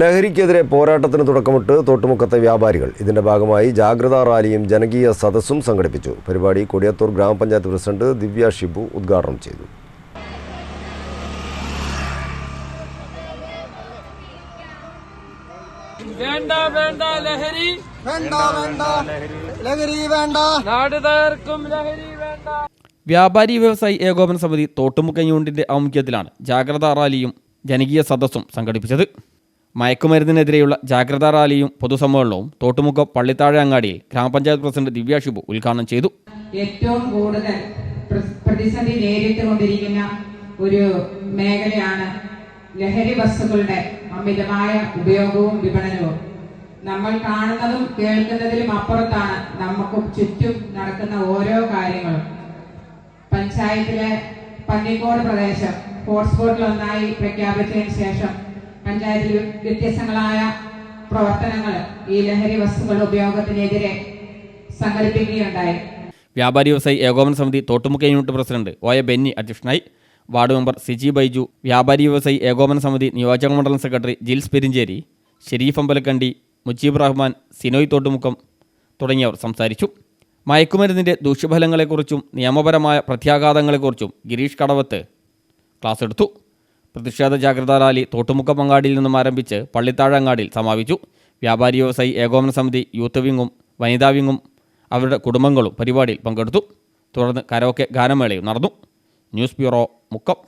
ലഹരിക്കെതിരെ പോരാട്ടത്തിന് തുടക്കമിട്ട് തോട്ടുമുക്കത്തെ വ്യാപാരികൾ. ഇതിന്റെ ഭാഗമായി ജാഗ്രതാ റാലിയും ജനകീയ സദസ്സും സംഘടിപ്പിച്ചു. പരിപാടി കൊടിയത്തൂർ ഗ്രാമപഞ്ചായത്ത് പ്രസിഡന്റ് ദിവ്യ ഷിബു ഉദ്ഘാടനം ചെയ്തു. വേണ്ട വേണ്ട ലഹരി. വേണ്ട വേണ്ട. ലഹരി വേണ്ട. നാട് തകർക്കും ലഹരി വേണ്ട. വ്യാപാരി വ്യവസായി ഏകോപന സമിതി തോട്ടുമുക്ക യൂണിറ്റിന്റെ ആമുഖ്യത്തിലാണ് ജാഗ്രതാ റാലിയും ജനകീയ സദസ്സും സംഘടിപ്പിച്ചത്. മയക്കുമരുന്നിനെതിരെയുള്ള ജാഗ്രതാ റാലിയും പൊതുസമ്മേളനവും തോട്ടുമുക്ക പള്ളിത്താഴ അങ്ങാടിയിൽ ഗ്രാമപഞ്ചായത്ത് പ്രസിഡന്റ് ദിവ്യ ഉദ്ഘാടനം ചെയ്തു. ഏറ്റവും കൂടുതൽ പ്രതിസന്ധി നേരിട്ടുകൊണ്ടിരിക്കുന്ന ഒരു മേഖലയാണ് ലഹരി വസ്തുക്കളുടെ അമിതമായ ഉപയോഗവും വിപണനവും. നമ്മൾ കാണുന്നതും കേൾക്കുന്നതിലും അപ്പുറത്താണ് നമുക്ക് ചുറ്റും നടക്കുന്ന ഓരോ കാര്യങ്ങളും. പഞ്ചായത്തിലെ പന്നിക്കോട് പ്രദേശം ഹോട്ട്സ്പോട്ടിൽ ഒന്നായി പ്രഖ്യാപിച്ചതിന് ശേഷം പഞ്ചായത്തിൽ വ്യത്യസ്തങ്ങളായ പ്രവർത്തനങ്ങൾ ഈ ലഹരി വസ്തുക്കളുടെ ഉപയോഗത്തിനെതിരെ സംഘടിപ്പിക്കുകയുണ്ടായി. വ്യാപാരി വ്യവസായി ഏകോപന സമിതി Thottumukka unit president O A Benny അധ്യക്ഷനായി. വാർഡ് മെമ്പർ സിജി ബൈജു വ്യാപാരി വ്യവസായി ഏകോപന സമിതി നിയോജക മണ്ഡലം സെക്രട്ടറി ജിൽസ് പെരിഞ്ചേരി ഷെരീഫ് അമ്പലക്കണ്ടി മുജീബ് റഹ്മാൻ സിനോയ് തോട്ടുമുക്കം തുടങ്ങിയവർ സംസാരിച്ചു. മയക്കുമരുന്നിന്റെ ദൂഷ്യഫലങ്ങളെക്കുറിച്ചും നിയമപരമായ പ്രത്യാഘാതങ്ങളെക്കുറിച്ചും ഗിരീഷ് കടവത്ത് ക്ലാസ് എടുത്തു. പ്രതിഷേധ ജാഗ്രതാ റാലി തോട്ടുമുക്ക പങ്കാടിയിൽ നിന്നും ആരംഭിച്ച് പള്ളിത്താഴങ്ങാടിയിൽ സമാപിച്ചു. വ്യാപാരി വ്യവസായി ഏകോപന സമിതി യൂത്ത് വിങ്ങും വനിതാ വിങ്ങും അവരുടെ കുടുംബങ്ങളും പരിപാടിയിൽ പങ്കെടുത്തു. തുടർന്ന് കരോക്കെ ഗാനമേളയും നടന്നു. News bureau Mukkam.